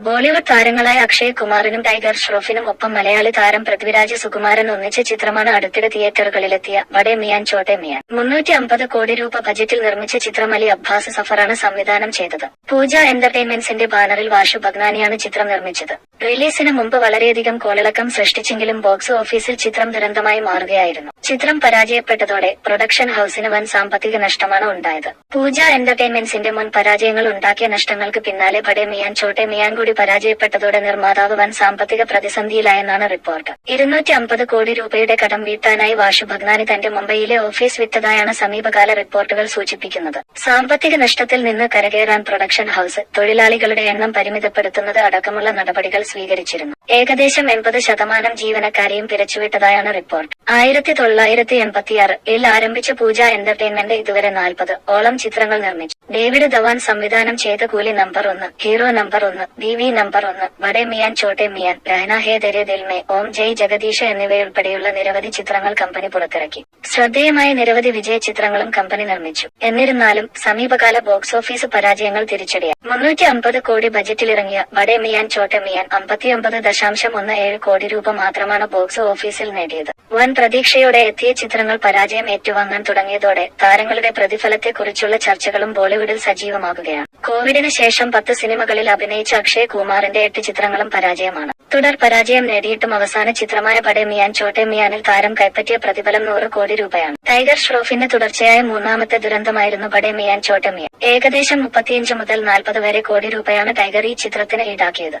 ബോളിവുഡ് താരങ്ങളായ അക്ഷയ് കുമാറിനും ടൈഗർ ഷ്രോഫിനും ഒപ്പം മലയാളി താരം പൃഥ്വിരാജ് സുകുമാരൻ ഒന്നിച്ച ചിത്രമാണ് അടുത്തിടെ തിയേറ്ററുകളിലെത്തിയ ബഡേ മിയാൻ ചോട്ടെ മിയാൻ. മുന്നൂറ്റി അമ്പത് കോടി രൂപ ബജറ്റിൽ നിർമ്മിച്ച ചിത്രം അലി അബ്ബാസ് സഫറാണ് സംവിധാനം ചെയ്തത്. പൂജ എന്റർടൈൻമെന്റ്സിന്റെ ബാനറിൽ വാഷു ഭഗ്നാനിയാണ് ചിത്രം നിർമ്മിച്ചത്. റിലീസിന് മുമ്പ് വളരെയധികം കോളിളക്കം സൃഷ്ടിച്ചെങ്കിലും ബോക്സ് ഓഫീസിൽ ചിത്രം ദുരന്തമായി മാറുകയായിരുന്നു. ചിത്രം പരാജയപ്പെട്ടതോടെ പ്രൊഡക്ഷൻ ഹൌസിന് വൻ സാമ്പത്തിക നഷ്ടമാണ് ഉണ്ടായത്. പൂജ എന്റർടൈൻമെന്റ്സിന്റെ മുൻ പരാജയങ്ങൾ ഉണ്ടാക്കിയ നഷ്ടങ്ങൾക്ക് പിന്നാലെ ബഡേ മിയാൻ ചോട്ടെ മിയാൻ കൂടി പരാജയപ്പെട്ടതോടെ നിർമ്മാതാവ് വൻ സാമ്പത്തിക പ്രതിസന്ധിയിലായെന്നാണ് റിപ്പോർട്ട്. ഇരുന്നൂറ്റി അമ്പത് കോടി രൂപയുടെ കടം വീട്ടാനായി വാഷു ഭഗ്നാനി തന്റെ മുംബൈയിലെ ഓഫീസ് വിറ്റതായാണ് സമീപകാല റിപ്പോർട്ടുകൾ സൂചിപ്പിക്കുന്നത്. സാമ്പത്തിക നഷ്ടത്തിൽ നിന്ന് കരകയറാൻ പ്രൊഡക്ഷൻ ഹൌസ് തൊഴിലാളികളുടെ എണ്ണം പരിമിതപ്പെടുത്തുന്നത് അടക്കമുള്ള നടപടികൾ സ്വീകരിച്ചിരുന്നു. ഏകദേശം എൺപത് ശതമാനം ജീവനക്കാരെയും പിരിച്ചുവിട്ടതായാണ് റിപ്പോർട്ട്. ആയിരത്തി തൊള്ളായിരത്തി എൺപത്തിയാറ് ആരംഭിച്ച പൂജ എന്റർടൈൻമെന്റ് ഇതുവരെ നാൽപ്പത്. ഓളം ചിത്രങ്ങൾ നിർമ്മിച്ചു. ഡേവിഡ് ധവാൻ സംവിധാനം ചെയ്ത കൂലി നമ്പർ ഒന്ന് ഹീറോ നമ്പർ ഒന്ന് ബി വി നമ്പർ ഒന്ന് വടേ മിയാൻ ചോട്ടെ മിയാൻ രഹന ഹേ ദരെ ദിൽമേ ഓം ജയ് ജഗദീഷ എന്നിവയുൾപ്പെടെയുള്ള നിരവധി ചിത്രങ്ങൾ കമ്പനി പുറത്തിറക്കി. ശ്രദ്ധേയമായ നിരവധി വിജയ ചിത്രങ്ങളും കമ്പനി നിർമ്മിച്ചു. എന്നിരുന്നാലും സമീപകാല ബോക്സ് ഓഫീസ് പരാജയങ്ങൾ തിരിച്ചടിയായി. മുന്നൂറ്റി അമ്പത് കോടി ബജറ്റിലിറങ്ങിയ വടേ മിയാൻ ചോട്ടെ മിയാൻ അമ്പത്തിയൊമ്പത് ദശാംശം ഒന്ന് ഏഴ് കോടി രൂപ മാത്രമാണ് ബോക്സ് ഓഫീസിൽ നേടിയത്. വൻ പ്രതീക്ഷയോടെ എത്തിയ ചിത്രങ്ങൾ പരാജയം ഏറ്റുവാങ്ങാൻ തുടങ്ങിയതോടെ താരങ്ങളുടെ പ്രതിഫലത്തെക്കുറിച്ചുള്ള ചർച്ചകളും ബോളിവുഡിൽ സജീവമാകുകയാണ്. കോവിഡിന് ശേഷം പത്ത് സിനിമകളിൽ അഭിനയിച്ച അക്ഷയ് കുമാറിന്റെ എട്ട് ചിത്രങ്ങളും പരാജയമാണ്. തുടർ പരാജയം നേടിയിട്ടും അവസാന ചിത്രമായ പടേ മിയാൻ ചോട്ടെ മിയാനിൽ താരം കൈപ്പറ്റിയ പ്രതിഫലം നൂറ് കോടി രൂപയാണ്. ടൈഗർ ഷ്രോഫിന്റെ തുടർച്ചയായ മൂന്നാമത്തെ ദുരന്തമായിരുന്നു പടേ മിയാൻ ചോട്ടെ മിയാൻ ഏകദേശം മുപ്പത്തിയഞ്ച് മുതൽ നാൽപ്പത് വരെ കോടി രൂപയാണ് ടൈഗർ ഈ ചിത്രത്തിന് ഈടാക്കിയത്.